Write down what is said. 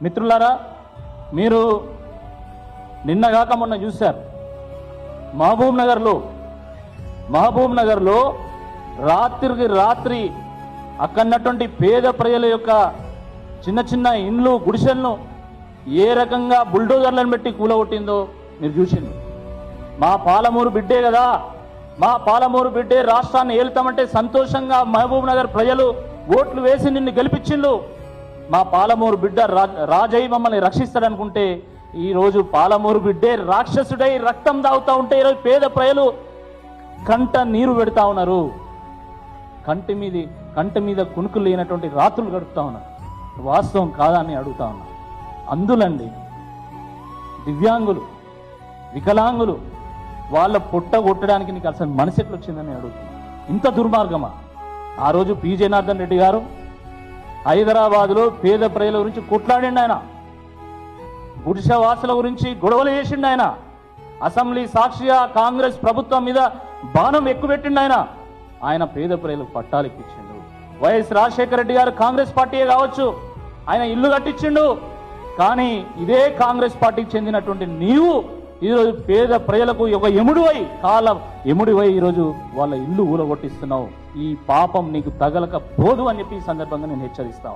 మిత్రులారా మీరు నిన్నగాక మొన్న చూశారు మహబూబ్ నగర్లో మహబూబ్ నగర్లో రాత్రికి రాత్రి అక్కడన్నటువంటి పేద ప్రజల యొక్క చిన్న చిన్న ఇండ్లు గుడిసెలను ఏ రకంగా బుల్డోజర్లను పెట్టి కూలగొట్టిందో మీరు చూసింది మా పాలమూరు బిడ్డే కదా మా పాలమూరు బిడ్డే రాష్ట్రాన్ని ఏలుతామంటే సంతోషంగా మహబూబ్ నగర్ ప్రజలు ఓట్లు వేసి నిన్ను గెలిపించిండు మా పాలమూరు బిడ్డ రా- రాజయ్య మమ్మల్ని రక్షిస్తాడనుకుంటే ఈరోజు పాలమూరు బిడ్డే రాక్షసుడై రక్తం దాగుతూ ఉంటే ఈరోజు పేద ప్రజలు కంట నీరు పెడతా ఉన్నారు. కంటి మీద కంటి మీద కునుకు లేనటువంటి రాత్రులు గడుపుతా ఉన్నారు. వాస్తవం కాదా అని అడుగుతా ఉన్నా. అందులండి దివ్యాంగులు వికలాంగులు వాళ్ళ పొట్ట కొట్టడానికి నీకు అసలు మనసు ఎట్లా వచ్చిందని అడుగుతున్నా. ఇంత దుర్మార్గమా? ఆ రోజు పి. జనార్దన్ రెడ్డి గారు హైదరాబాదులో పేద ప్రజల గురించి కొట్లాడిండు ఆయన. గుడిసెవాసుల గురించి గొడవలు చేసిండు ఆయన. అసెంబ్లీ సాక్షిగా కాంగ్రెస్ ప్రభుత్వం మీద బాణం ఎక్కుపెట్టిండు ఆయన. ఆయన పేద ప్రజలకు పట్టాలు వైఎస్ రాజశేఖర రెడ్డి గారు కాంగ్రెస్ పార్టీయే కావచ్చు ఆయన ఇల్లు కట్టించిండు. కానీ ఇదే కాంగ్రెస్ పార్టీకి చెందినటువంటి నీవు ఈరోజు పేద ప్రజలకు ఒక ఎముడివై కాల ఎముడివై ఈరోజు వాళ్ళ ఇల్లు ఊరగొట్టిస్తున్నావు. ఈ పాపం నీకు తగలక పోదు అని చెప్పి ఈ సందర్భంగా నేను హెచ్చరిస్తా